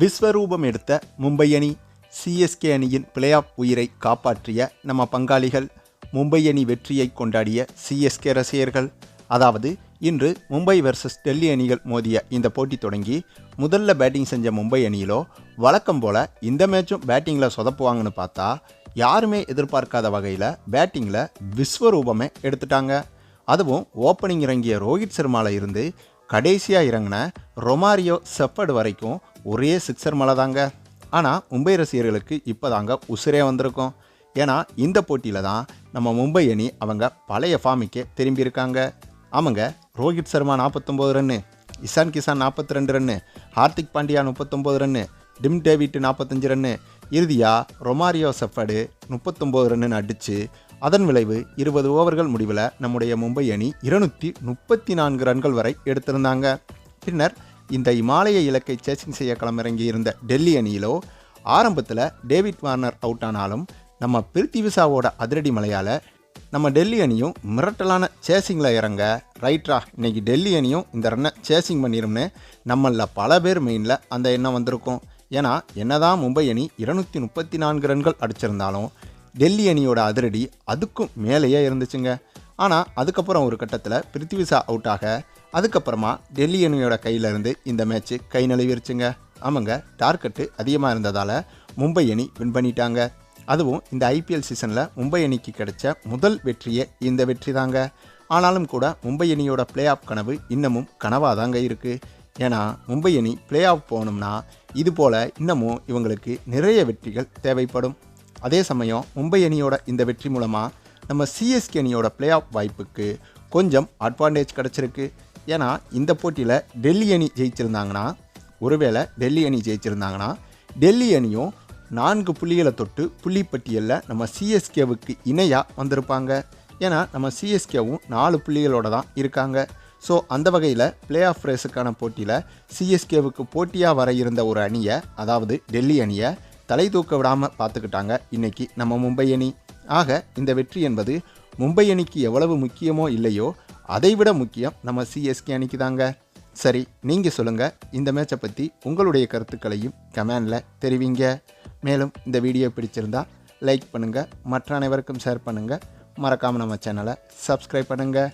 விஸ்வரூபம் எடுத்த மும்பை அணி சிஎஸ்கே அணியின் பிளே ஆஃப் உயிரை காப்பாற்றிய நம்ம பங்காளிகள். மும்பை அணி வெற்றியை கொண்டாடிய சிஎஸ்கே ரசிகர்கள். அதாவது இன்று மும்பை வெர்சஸ் டெல்லி அணிகள் மோதிய இந்த போட்டி தொடங்கி முதல்ல பேட்டிங் செஞ்ச மும்பை அணியிலோ வழக்கம் போல் இந்த மேட்சும் பேட்டிங்கில் சொதப்புவாங்கன்னு பார்த்தா யாருமே எதிர்பார்க்காத வகையில் பேட்டிங்கில் விஸ்வரூபமே எடுத்துட்டாங்க. அதுவும் ஓப்பனிங் இறங்கிய ரோஹித் சர்மாவில் இருந்து கடைசியாக இறங்கின ரொமாரியோ செஃபர்டு வரைக்கும் ஒரே சிக்ஸர் மலை தாங்க. ஆனால் மும்பை ரசிகர்களுக்கு இப்போ தாங்க உசுரே வந்திருக்கும். ஏன்னா இந்த போட்டியில் தான் நம்ம மும்பை அணி அவங்க பழைய ஃபார்முக்கே திரும்பியிருக்காங்க ஆமாங்க ரோஹித் சர்மா நாற்பத்தொம்போது ரன்னு இசான் கிசான் நாற்பத்தி ரெண்டு ரன்னு ஹார்திக் பாண்டியா முப்பத்தொம்போது ரன்னு டிம் டேவிட் நாற்பத்தஞ்சு ரன்னு. இறுதியாக ரொமாரியோ செஃபர்டு முப்பத்தொம்போது ரன்னு அடித்து அதன் விளைவு இருபது ஓவர்கள் முடிவில் நம்முடைய மும்பை அணி இருநூற்றி முப்பத்தி நான்கு ரன்கள் வரை எடுத்திருந்தாங்க. பின்னர் இந்த இமாலய இலக்கை சேசிங் செய்ய களமிறங்கி இருந்த டெல்லி அணியிலோ ஆரம்பத்தில் டேவிட் வார்னர் அவுட் ஆனாலும் நம்ம பிருத்திவிசாவோட அதிரடி மலையால் நம்ம டெல்லி அணியும் மிரட்டலான சேசிங்கில் இறங்க ரைட்ரா இன்னைக்கு டெல்லி அணியும் இந்த ரன்னை சேசிங் பண்ணிரும்னு நம்மளில் பல பேர் மெயினில் அந்த எண்ணம் வந்திருக்கும். ஏன்னா என்னதான் மும்பை அணி இருநூற்றி முப்பத்தி நான்கு ரன்கள் அடிச்சிருந்தாலும் டெல்லி அணியோட அதிரடி அதுக்கும் மேலேயே இருந்துச்சுங்க. ஆனால் அதுக்கப்புறம் ஒரு கட்டத்தில் பிருத்திவிசா அவுட் ஆக அதுக்கப்புறமா டெல்லி அணியோட கையிலேருந்து இந்த மேட்ச்சு கை நழுவிருச்சுங்க. ஆமாங்க டார்கெட்டு அதிகமாக இருந்ததால் மும்பை அணி வின் பண்ணிட்டாங்க. அதுவும் இந்த ஐபிஎல் சீசனில் மும்பை அணிக்கு கிடைச்ச முதல் வெற்றியே இந்த வெற்றி தாங்க. ஆனாலும் கூட மும்பை அணியோட பிளே ஆஃப் கனவு இன்னமும் கனவாக தாங்க இருக்குது ஏன்னா மும்பை அணி பிளே ஆஃப் போகணும்னா இதுபோல் இன்னமும் இவங்களுக்கு நிறைய வெற்றிகள் தேவைப்படும். அதே சமயம் மும்பை அணியோட இந்த வெற்றி மூலமாக நம்ம சிஎஸ்கே அணியோட பிளே ஆஃப் வாய்ப்புக்கு கொஞ்சம் அட்வான்டேஜ் கிடச்சிருக்கு. ஏன்னா இந்த போட்டியில் டெல்லி அணி ஜெயிச்சிருந்தாங்கன்னா ஒருவேளை டெல்லி அணி ஜெயிச்சிருந்தாங்கன்னா டெல்லி அணியும் நான்கு புள்ளிகளை தொட்டு புள்ளிப்பட்டியலில் நம்ம சிஎஸ்கேவுக்கு இணையாக வந்திருப்பாங்க. ஏன்னா நம்ம சிஎஸ்கேவும் நாலு புள்ளிகளோடு தான் இருக்காங்க. ஸோ அந்த வகையில் பிளே ஆஃப் ரேஸுக்கான போட்டியில் சிஎஸ்கேவுக்கு போட்டியாக வர இருந்த ஒரு அணியை அதாவது டெல்லி அணியை தலை தூக்க விடாமல் பார்த்துக்கிட்டாங்க. இன்னைக்கு நம்ம மும்பை அணி. ஆக இந்த வெற்றி என்பது மும்பை அணிக்கு எவ்வளவு முக்கியமோ இல்லையோ அதைவிட முக்கியம் நம்ம சிஎஸ்கே அணிக்கு தாங்க. சரி நீங்கள் சொல்லுங்கள் இந்த மேட்சை பற்றி உங்களுடைய கருத்துக்களையும் கமெண்டில் தெரிவிங்க. மேலும் இந்த வீடியோ பிடிச்சிருந்தா லைக் பண்ணுங்கள் மற்ற அனைவருக்கும் ஷேர் பண்ணுங்கள் மறக்காமல் நம்ம சேனலை சப்ஸ்கிரைப் பண்ணுங்கள்